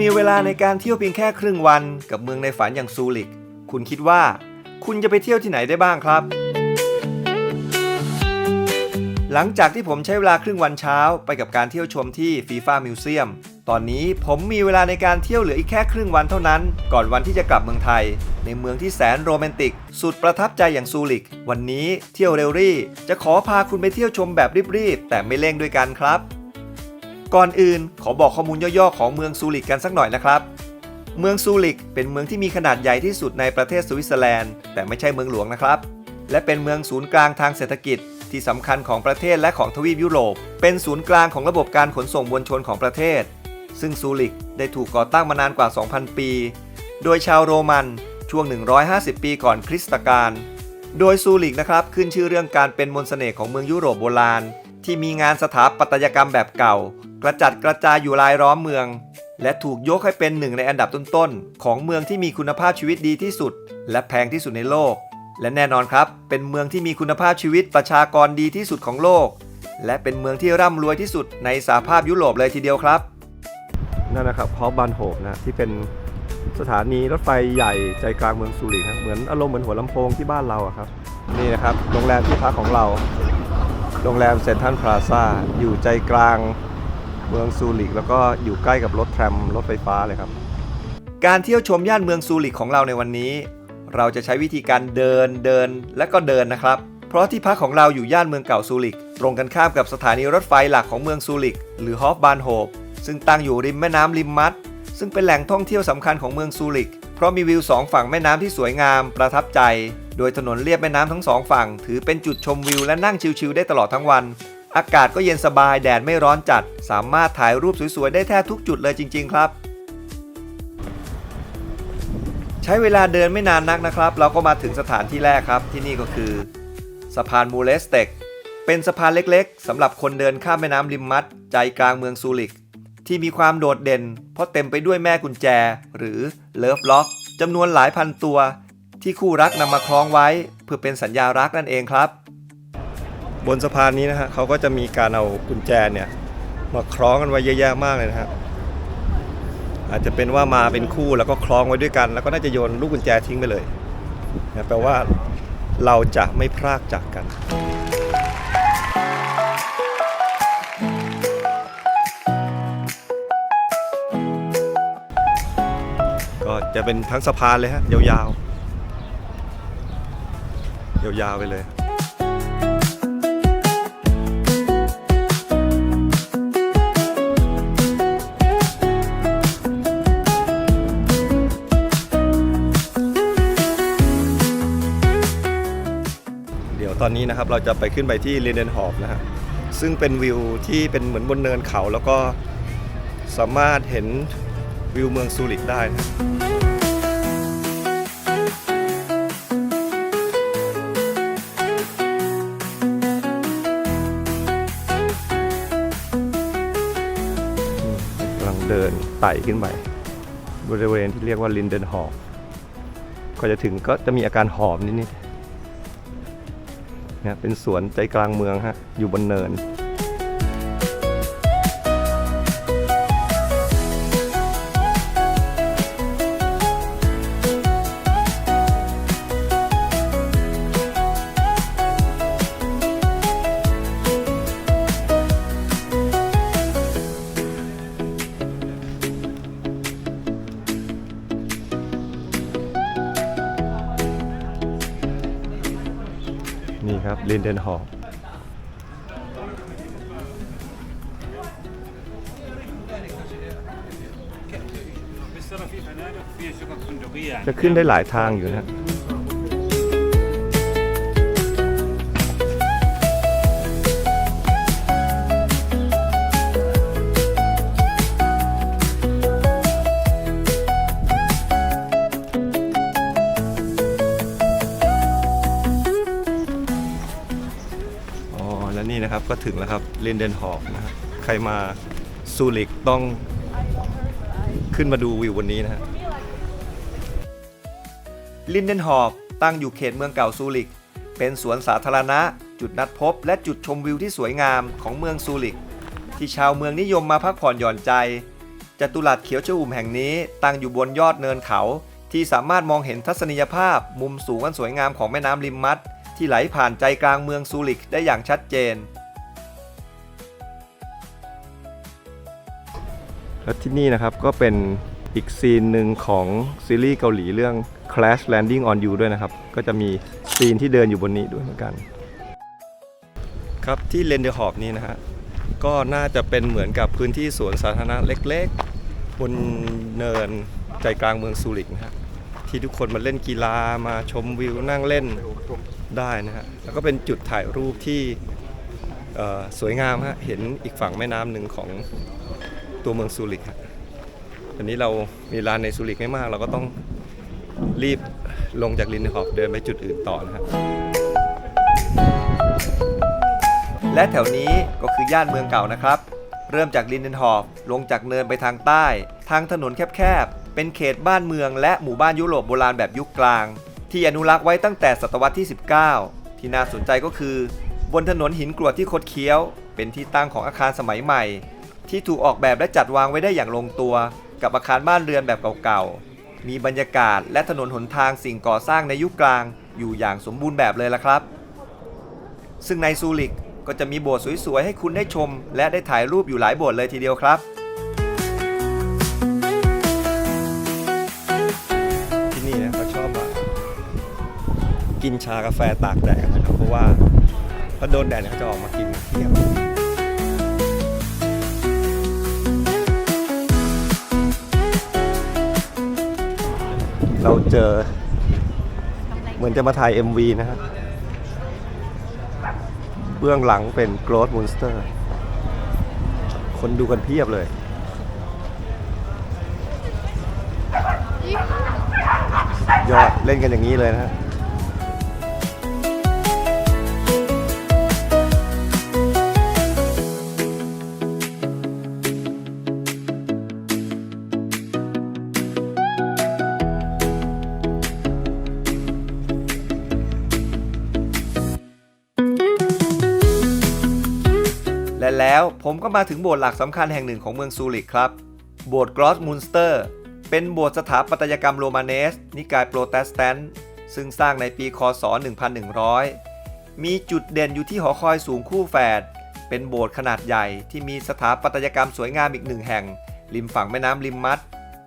มีเวลาในการเที่ยวเพียงแค่ครึ่งวันกับเมืองในฝันอย่างซูริก คุณคิดว่า คุณจะไปเที่ยวที่ไหนได้บ้างครับ หลังจากที่ผมใช้เวลาครึ่งวันเช้าไปกับการเที่ยวชมที่ฟีฟ่ามิวเซียมตอนนี้ผมมีเวลาในการเที่ยวเหลืออีกแค่ครึ่งวันเท่านั้น ก่อนวันที่จะกลับเมืองไทย ในเมืองที่แสนโรแมนติก สุดประทับใจอย่างซูริก วันนี้เที่ยวเรลรี่ จะขอพาคุณไปเที่ยวชมแบบรีบๆ แต่ไม่เร่งด้วยกันครับ ก่อนอื่นขอบอกข้อมูลย่อๆของเมืองซูริกกันสักหน่อยนะครับ เมืองซูริกเป็นเมืองที่มีขนาดใหญ่ที่สุดในประเทศสวิตเซอร์แลนด์แต่ไม่ใช่เมืองหลวงนะครับ และเป็นเมืองศูนย์กลางทางเศรษฐกิจ ที่สำคัญของประเทศและของทวีปยุโรป เป็นศูนย์กลางของระบบการขนส่งมวลชนของประเทศ ซึ่งซูริกได้ถูกก่อตั้งมานานกว่า 2,000 ปี โดยชาวโรมันช่วง 150 ปีก่อนคริสตกาลโดยซูริกนะครับขึ้นชื่อเรื่องการเป็นมนต์เสน่ห์ของเมืองยุโรปโบราณที่มีงานสถาปัตยกรรมแบบเก่า กระจัดกระจายอยู่รายล้อมเมือง และถูกยกให้เป็นหนึ่งในอันดับต้นๆ ของเมืองที่มีคุณภาพชีวิตดีที่สุด และแพงที่สุดในโลก และแน่นอนครับ เป็นเมืองที่มีคุณภาพชีวิตประชากรดีที่สุดของโลก และเป็นเมืองที่ร่ำรวยที่สุดในสหภาพยุโรปเลยทีเดียวครับ นั่นนะครับฮอบันโฮบนะที่เป็นสถานีรถไฟใหญ่ใจกลางเมืองซูริกครับเหมือนอารมณ์เหมือนหัวลำโพงที่บ้านเราอะครับนี่นะครับโรงแรมที่พักของเรา โรงแรมเซนทรัลพลาซ่าอยู่ใจกลาง เมืองซูริกแล้วก็อยู่ใกล้กับรถแทรมรถไฟฟ้าเลยครับ การเที่ยวชมย่านเมืองซูริกของเราในวันนี้ เราจะใช้วิธีการเดินเดินและก็เดินนะครับ เพราะที่พักของเราอยู่ย่านเมืองเก่าซูริก ตรงกันข้ามกับสถานีรถไฟหลักของเมืองซูริก หรือฮอฟบานโฮบซึ่งตั้งอยู่ริมแม่น้ำริมมัดซึ่งเป็นแหล่งท่องเที่ยวสำคัญของเมืองซูริก เพราะมีวิวสองฝั่งแม่น้ำที่สวยงามประทับใจ โดยถนนเลียบแม่น้ำทั้งสองฝั่ง ถือเป็นจุดชมวิวและนั่งชิลๆได้ตลอดทั้งวัน อากาศก็เย็นสบายแดดไม่ร้อนจัด สามารถถ่ายรูปสวยๆ ได้แทบทุกจุดเลยจริง ๆ ครับ ใช้เวลาเดินไม่นานนักนะครับ เราก็มาถึงสถานที่แรกครับ ที่นี่ก็คือ สะพานมูเลสเต็ก เป็นสะพานเล็กๆสำหรับคนเดินข้ามแม่น้ำริมมัด ใจกลางเมืองซูริก ที่มีความโดดเด่น เพราะเต็มไปด้วยแม่กุญแจ หรือเลิฟล็อกจำนวนหลายพันตัว ที่คู่รักนำมาคล้องไว้ เพื่อเป็นสัญญารักนั่นเองครับ บนสะพานนี้นะฮะเขาก็จะมีการเอากุญแจเนี่ยมาคล้องกันไว้เยอะแยะมากเลยนะฮะอาจจะเป็นว่ามาเป็นคู่แล้วก็คล้องไว้ด้วยกัน แล้วก็น่าจะโยนลูกกุญแจทิ้งไปเลยนะแปลว่าเราจะไม่พรากจากกันก็จะเป็นทั้งสะพานเลยฮะยาวๆยาวๆไปเลย อนนี้นะครับเราจะไปขึ้นไปที่เรเดนฮอฟนะฮะซึ่งเป็นวิวที่เป็นเหมือนบนเนินเขาแล้วก็สามารถเห็นวิวเมืองซูริกได้นะกำลังเดินไต่ขึ้นไปบริเวณที่เรียกว่าลินเดนฮอฟก็จะถึงก็จะมีอาการหอมนิดๆเนะเป็นสวนใจกลางเมืองฮะอยู่บนเนิน ดนฮอลล์จะขึ้นได้หลายทางอยู่นะ ถึงแล้วครับลินเดนฮอฟนะครับใครมาซูริกต้องขึ้นมาดูวิววันนี้นะฮะลินเดนฮอฟตั้งอยู่เขตเมืองเก่าซูริก เป็นสวนสาธารณะ จุดนัดพบ และจุดชมวิวที่สวยงามของเมืองซูริก ที่ชาวเมืองนิยมมาพักผ่อนหย่อนใจจัตุรัสเขียวชอุ่มแห่งนี้ตั้งอยู่บนยอดเนินเขา ที่สามารถมองเห็นทัศนียภาพ มุมสูงอันสวยงามของแม่น้ำริมมัด ที่ไหลผ่านใจกลางเมืองซูริกได้อย่างชัดเจน และที่นี่นะครับก็เป็นอีกซีนหนึ่งของซีรีส์เกาหลีเรื่อง Crash Landing on You ด้วยนะครับ ก็จะมีซีนที่เดินอยู่บนนี้ด้วยเหมือนกัน ครับที่เลนเดอร์ฮอปนี่นะฮะก็น่าจะเป็นเหมือนกับพื้นที่สวนสาธารณะเล็กๆ บนเนินใจกลางเมืองซูริกนะฮะที่ทุกคนมาเล่นกีฬามาชมวิวนั่งเล่นได้นะฮะแล้วก็เป็นจุดถ่ายรูปที่สวยงามฮะเห็นอีกฝั่งแม่น้ำหนึ่งของ ตัวเมืองซูริกครับอันนี้เรามีร้านในซูริกไม่มาก เราก็ต้องรีบลงจากลินฮอปเดินไปจุดอื่นต่อนะครับ และแถวนี้ก็คือย่านเมืองเก่านะครับ เริ่มจากลินเดนฮอฟลงจากเนินไปทางใต้ ทางถนนแคบๆ เป็นเขตบ้านเมืองและหมู่บ้านยุโรปโบราณแบบยุคกลาง ที่อนุรักษ์ไว้ตั้งแต่ศตวรรษที่ 19 ที่น่าสนใจก็คือ บนถนนหินกรวดที่คดเคี้ยว เป็นที่ตั้งของอาคารสมัยใหม่ ที่ถูกออกแบบและจัดวางไว้ได้อย่างลงตัว กับอาคารบ้านเรือนแบบเก่าๆ มีบรรยากาศและถนนหนทางสิ่งก่อสร้างในยุคกลาง อยู่อย่างสมบูรณ์แบบเลยละครับ ซึ่งในซูริกก็จะมีโบสถ์สวยๆ ให้คุณได้ชม และได้ถ่ายรูปอยู่หลายโบสถ์เลยทีเดียวครับ ที่นี่นะเขาชอบมากินชากาแฟตากแดดกันนะครับ เพราะว่าถ้าโดนแดดเนี่ยเขาจะออกมากินเที่ยง เจอ เหมือนจะมาถ่าย MV นะฮะเบื้องหลังเป็น Growth Monster คนดูกันเพียบเลย ยอด เล่นกันอย่างนี้เลยนะฮะ และแล้ว ผมก็มาถึงโบสถ์หลักสำคัญแห่งหนึ่งของเมืองซูริกครับ โบสถ์กรอสมูนสเตอร์ เป็นโบสถ์สถาปัตยกรรมโรมาเนส นิกายโปรเตสแตนต์ซึ่งสร้างในปีคศ 1100 มีจุดเด่นอยู่ที่หอคอยสูงคู่แฝด เป็นโบสถ์ขนาดใหญ่ที่มีสถาปัตยกรรมสวยงามอีกหนึ่งแห่ง ริมฝั่งแม่น้ำริมมัด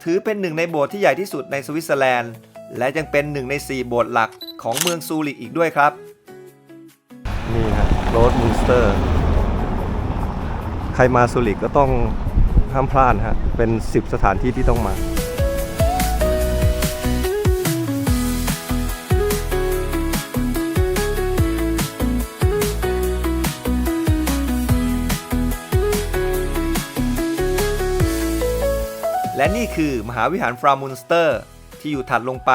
ถือเป็นหนึ่งในโบสถ์ที่ใหญ่ที่สุดในสวิตเซอร์แลนด์ และยังเป็นหนึ่งใน 4 โบสถ์หลักของเมืองซูริกอีกด้วยครับ นี่ฮะโรดมูนสเตอร์ รมาสุริกก็ต้องห้ามพลาดฮะ เป็น 10 สถานที่ที่ต้องมา และนี่คือมหาวิหารฟรามุนสเตอร์ ที่อยู่ถัดลงไป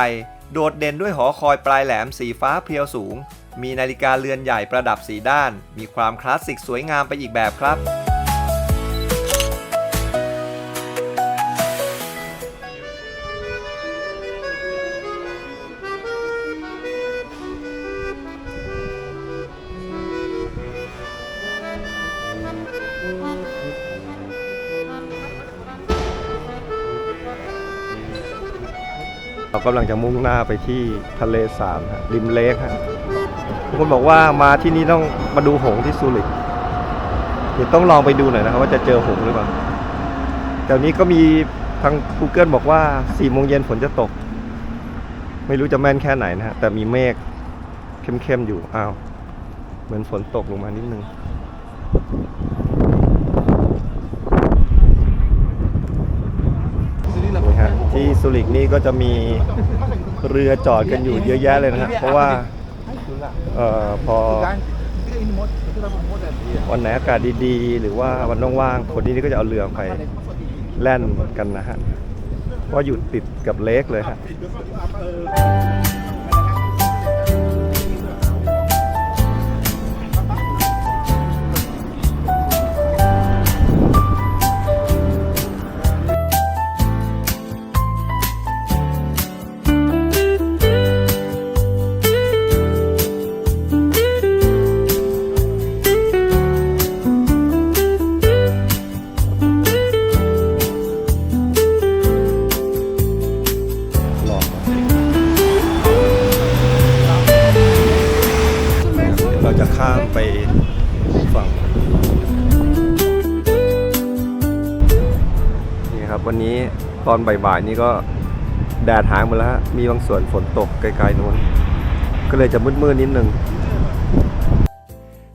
โดดเด่นด้วยหอคอยปลายแหลมสีฟ้าเพรียวสูง มีนาฬิกาเรือนใหญ่ประดับสีด้าน มีความคลาสสิกสวยงามไปอีกแบบครับ เรากำลังจะมุ่งหน้าไปที่ทะเลสาบฮะริมเลคฮะทุกคนบอกว่ามาที่นี่ต้องมาดูหงส์ที่ซูริกเดี๋ยวต้องลองไปดูหน่อยนะครับว่าจะเจอหงส์หรือเปล่าแต่นี้ก็มีทาง Google บอกว่า4โมงเย็นฝนจะตก ไม่รู้จะแม่นแค่ไหนนะฮะแต่มีเมฆเข้มๆอยู่อ้าวเหมือนฝนตกลงมานิดนึง นี่ฮะ ซูริกนี่ก็จะมีเรือจอดกันอยู่เยอะแยะเลยนะฮะเพราะว่าเอ่อพอวันไหนอากาศดีๆ หรือว่าวันว่างๆคนที่นี่ก็จะเอาเรือไปแล่นกันนะฮะเพราะอยู่ติดกับเลคเลยฮะ ตอนบ่ายๆนี่ก็แดดหายหมดแล้ว มีบางส่วนฝนตกไกลๆนู้น ก็เลยจะมืดๆนิดนึง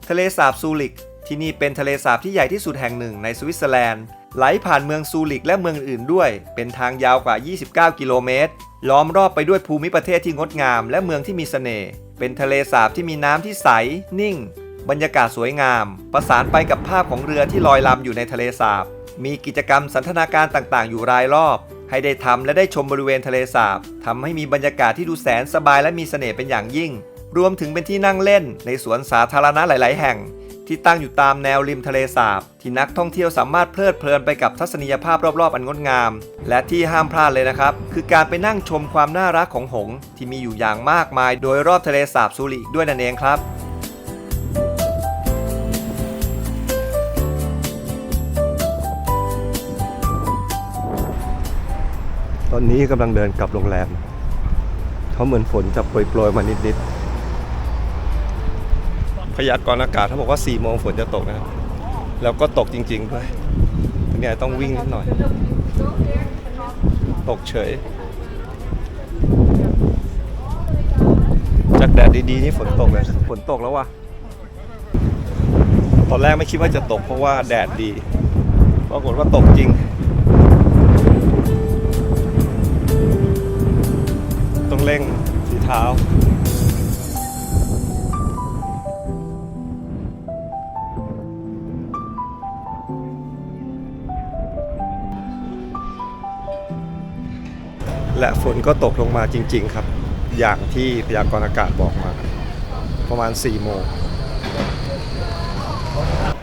ทะเลสาบซูริก ที่นี่เป็นทะเลสาบที่ใหญ่ที่สุดแห่งหนึ่งในสวิตเซอร์แลนด์ ไหลผ่านเมืองซูริกและเมืองอื่นๆด้วย เป็นทางยาวกว่า 29 กิโลเมตร ล้อมรอบไปด้วยภูมิประเทศที่งดงาม และเมืองที่มีเสน่ห์ เป็นทะเลสาบที่มีน้ำที่ใส นิ่ง บรรยากาศสวยงาม ประสานไปกับภาพของเรือที่ลอยลำอยู่ในทะเลสาบ มีกิจกรรมสันทนาการต่างๆ อยู่รายรอบ ให้ได้ทำและได้ชมบริเวณทะเลสาบทำให้มีบรรยากาศที่ดูแสนสบายและมีเสน่ห์เป็นอย่างยิ่ง รวมถึงเป็นที่นั่งเล่นในสวนสาธารณะหลาย ๆ แห่ง ที่ตั้งอยู่ตามแนวริมทะเลสาบ ที่นักท่องเที่ยวสามารถเพลิดเพลินไปกับทัศนียภาพรอบ ๆ อันงดงาม และที่ห้ามพลาดเลยนะครับ คือการไปนั่งชมความน่ารักของหงส์ที่มีอยู่อย่างมากมาย โดยรอบทะเลสาบซูริกด้วยนั่นเองครับ ตอนนี้กำลังเดินกลับโรงแรมเขาเหมือนฝนจะโปรยๆมานิดๆพยากรณ์อากาศเขาบอกว่า4โมงฝนจะตกนะครับ แล้วก็ตกจริงๆด้วยเนี่ยต้องวิ่งนิดหน่อย ตกเฉย จากแดดดีๆนี่ฝนตกเลยฝนตกแล้วว่ะตอนแรกไม่คิดว่าจะตกเพราะว่าแดดดีปรากฏว่าตกจริง เร่งสีเท้า และฝนก็ตกลงมาจริง ๆ ครับ อย่างที่พยากรณ์อากาศบอกมา ประมาณ 4 โมง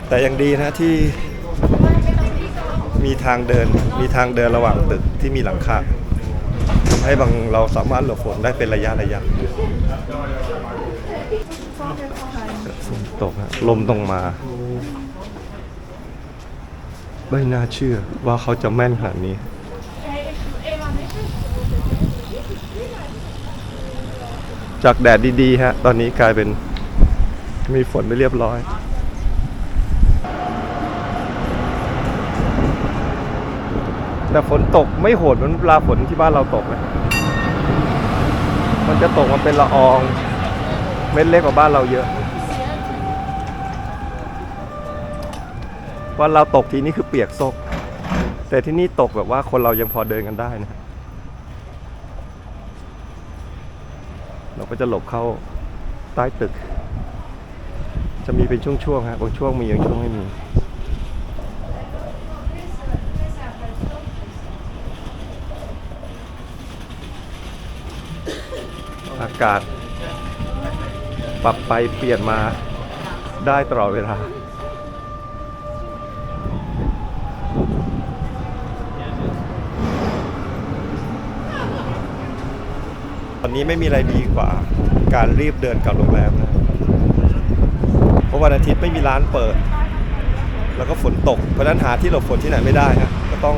แต่ยังดีนะที่มีทางเดินมีทางเดินระหว่างตึกที่มีหลังคาำให้บางเราสามารถหลบฝนได้เป็นระยะระยะตกฮะลมต้องมา ไม่น่าเชื่อว่าเขาจะแม่นขนาดนี้ จากแดดดีๆฮะ ตอนนี้กลายเป็นมีฝนไปเรียบร้อย แต่ฝนตกไม่โหดเหมือนเวลาฝนที่บ้านเราตกนะมันจะตกมาเป็นละออง เม็ดเล็กกว่าบ้านเราเยอะวันเราตกทีนี้คือเปียกซก แต่ที่นี่ตกแบบว่าคนเรายังพอเดินกันได้นะเราก็จะหลบเข้าใต้ตึก จะมีเป็นช่วงๆฮะบางช่วงมีบางช่วงไม่มีากาศ ปรับไปเปลี่ยนมาได้ตลอดเวลา ตอนนี้ไม่มีอะไรดีกว่า การรีบเดินกลับโรงแรมนะ เพราะวันอาทิตย์ไม่มีร้านเปิด แล้วก็ฝนตก เพราะนั้นหาที่หลบฝนที่ไหนไม่ได้ฮะ ก็ต้อง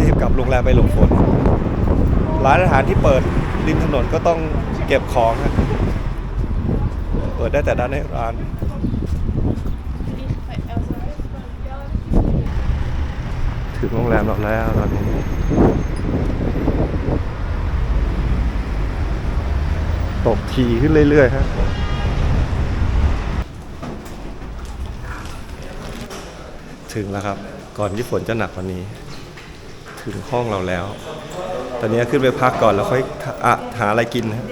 รีบกลับโรงแรมไปหลบฝน ร้านอาหารที่เปิด ริมถนนก็ต้องเก็บของฮะเปิดได้แต่ด้านในร้านถึงโรงแรมเราแล้วตอนนี้ตกทีขึ้นเรื่อยๆฮะถึงแล้วครับ ก่อนที่ฝนจะหนักกว่านี้ ถึงห้องเราแล้ว ตอนนี้ขึ้นไปพักก่อนแล้วค่อยอะหาอะไรกินนะ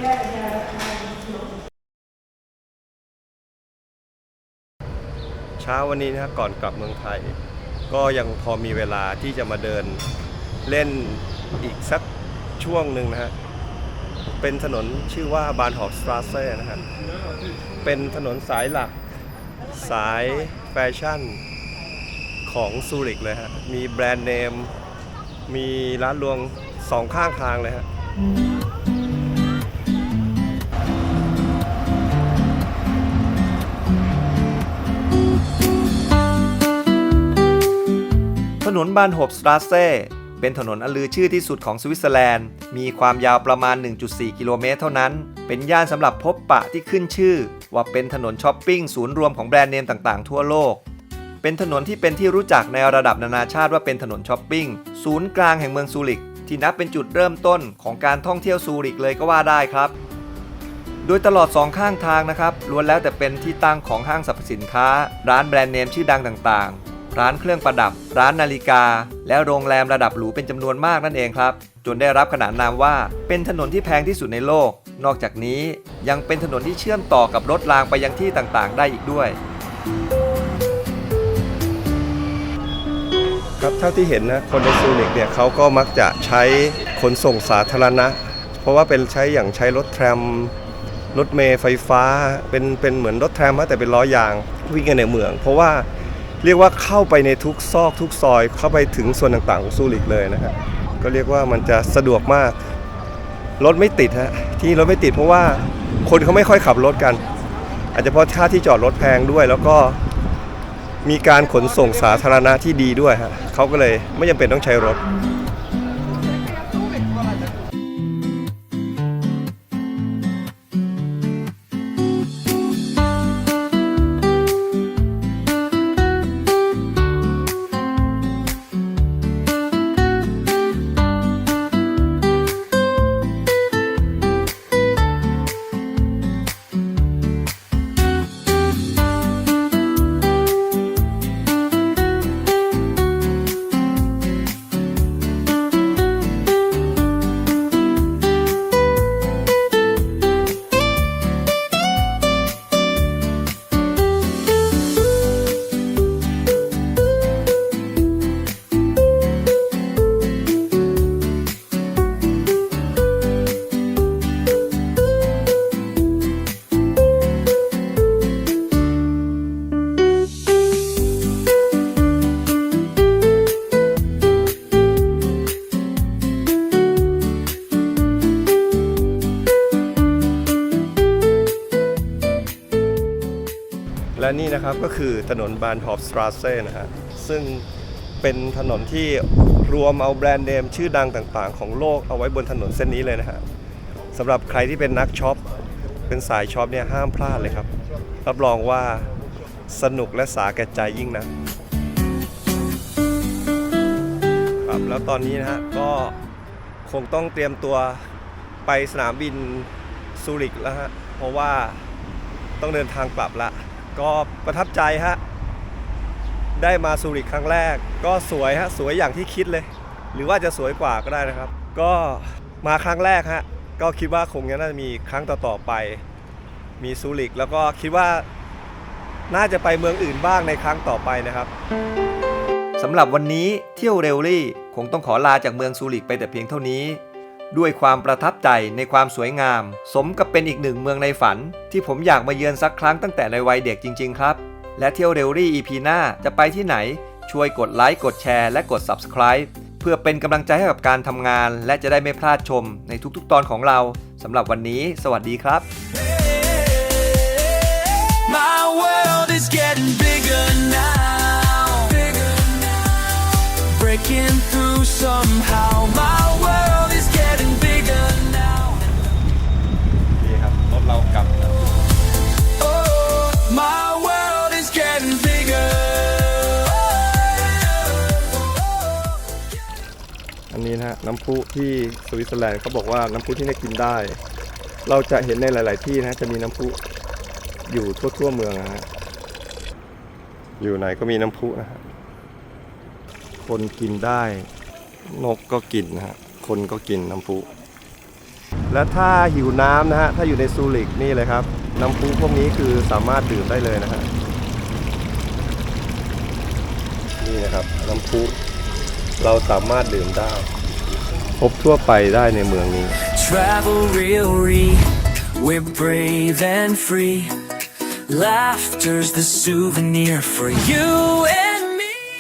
เช้าวันนี้นะครับก่อนกลับเมืองไทย ก็ยังพอมีเวลาที่จะมาเดินเล่นอีกสักช่วงหนึ่งนะฮะเป็นถนนชื่อว่าบานหอฟสตราเซ่นะฮะเป็นถนนสายหลักสายแฟชั่นของซูริกเลยฮะ มีแบรนด์เนม มีร้านรวง สองข้างทางเลยฮะถนนบานโฮบสตราเซ่เป็นถนนอันลือชื่อที่สุดของสวิตเซอร์แลนด์ มีความยาวประมาณ 1.4 กิโลเมตรเท่านั้น เป็นย่านสำหรับพบปะที่ขึ้นชื่อ ว่าเป็นถนนช้อปปิ้งศูนย์รวมของแบรนด์เนมต่างๆ ทั่วโลก เป็นถนนที่เป็นที่รู้จักในระดับนานาชาติว่าเป็นถนนช้อปปิ้ง ศูนย์กลางแห่งเมืองซูริก ที่นับเป็นจุดเริ่มต้นของการท่องเที่ยวซูริกเลยก็ว่าได้ครับ โดยตลอดสองข้างทางนะครับล้วนแล้วแต่เป็นที่ตั้งของห้างสรรพสินค้า ร้านแบรนด์เนมชื่อดังต่างๆ ร้านเครื่องประดับ ร้านนาฬิกา และโรงแรมระดับหรูเป็นจำนวนมากนั่นเองครับ จนได้รับขนานนามว่าเป็นถนนที่แพงที่สุดในโลก นอกจากนี้ยังเป็นถนนที่เชื่อมต่อกับรถรางไปยังที่ต่างๆ ได้อีกด้วย ครับเท่าที่เห็นนะคนในซูริกเนี่ยเขาก็มักจะใช้ขนส่งสาธารณะ เพราะว่าเป็นใช้อย่างใช้รถแทรมรถเมล์ไฟฟ้าเป็นเป็นเหมือนรถแทรมฮะแต่เป็นล้อยางวิ่งกันในเมือง เพราะว่าเรียกว่าเข้าไปในทุกซอกทุกซอยเข้าไปถึงส่วนต่างๆของซูริกเลยนะครับก็เรียกว่ามันจะสะดวกมากรถไม่ติดฮะที่รถไม่ติดเพราะว่าคนเขาไม่ค่อยขับรถกัน อาจจะเพราะค่าที่จอดรถแพงด้วย แล้วก็ มีการขนส่งสาธารณะที่ดีด้วยฮะเขาก็เลยไม่จำเป็นต้องใช้รถ และนี่นะครับก็คือถนนบานฮอฟสตราเซ่นะฮะซึ่งเป็นถนนที่รวมเอาแบรนด์เนมชื่อดังต่างๆ ของโลกเอาไว้บนถนนเส้นนี้เลยนะฮะสำหรับใครที่เป็นนักช็อป เป็นสายช็อปเนี่ยห้ามพลาดเลยครับ รับรองว่าสนุกและสาแก่ใจยิ่งนะครับแล้วตอนนี้นะฮะก็คงต้องเตรียมตัวไปสนามบินซูริกแล้วฮะเพราะว่าต้องเดินทางกลับละ ก็ประทับใจฮะ ได้มาซูริกครั้งแรก ก็สวยฮะ สวยอย่างที่คิดเลย หรือว่าจะสวยกว่าก็ได้นะครับ ก็มาครั้งแรกฮะ ก็คิดว่าคงจะน่าจะมีครั้งต่อๆไป มีซูริก แล้วก็คิดว่าน่าจะไปเมืองอื่นบ้างในครั้งต่อไปนะครับสำหรับวันนี้เที่ยวเรลลี่ คงต้องขอลาจากเมืองซูริกไปแต่เพียงเท่านี้ ด้วยความประทับใจในความสวยงาม สมกับเป็นอีกหนึ่งเมืองในฝัน ที่ผมอยากมาเยือนสักครั้งตั้งแต่ในวัยเด็กจริง ๆ ครับ และเที่ยวเรลลี่ EP หน้าจะไปที่ไหน ช่วยกดไลค์กดแชร์และกด Subscribe เพื่อเป็นกำลังใจให้กับการทำงาน และจะได้ไม่พลาดชมในทุกๆ ตอนของเราสำหรับวันนี้ สวัสดีครับ My world is getting bigger now. Breaking through somehow. My ฮะน้ำพุที่สวิตเซอร์แลนด์เขาบอกว่าน้ำพุที่นี่กินได้ เราจะเห็นในหลาย ๆ ที่นะจะมีน้ำพุอยู่ทั่ว ๆ เมืองนะฮะอยู่ไหนก็มีน้ำพุนะฮะคนกินได้ นกก็กินนะฮะคนก็กินน้ำพุ และถ้าหิวน้ำนะฮะถ้าอยู่ในซูริกนี่เลยครับ น้ำพุพวกนี้คือสามารถดื่มได้เลยนะฮะนี่นะครับน้ำพุเราสามารถดื่มได้ พบทั่วไปได้ในเมืองนี้ Travel real re. We're brave and free. Laughter's the souvenir for you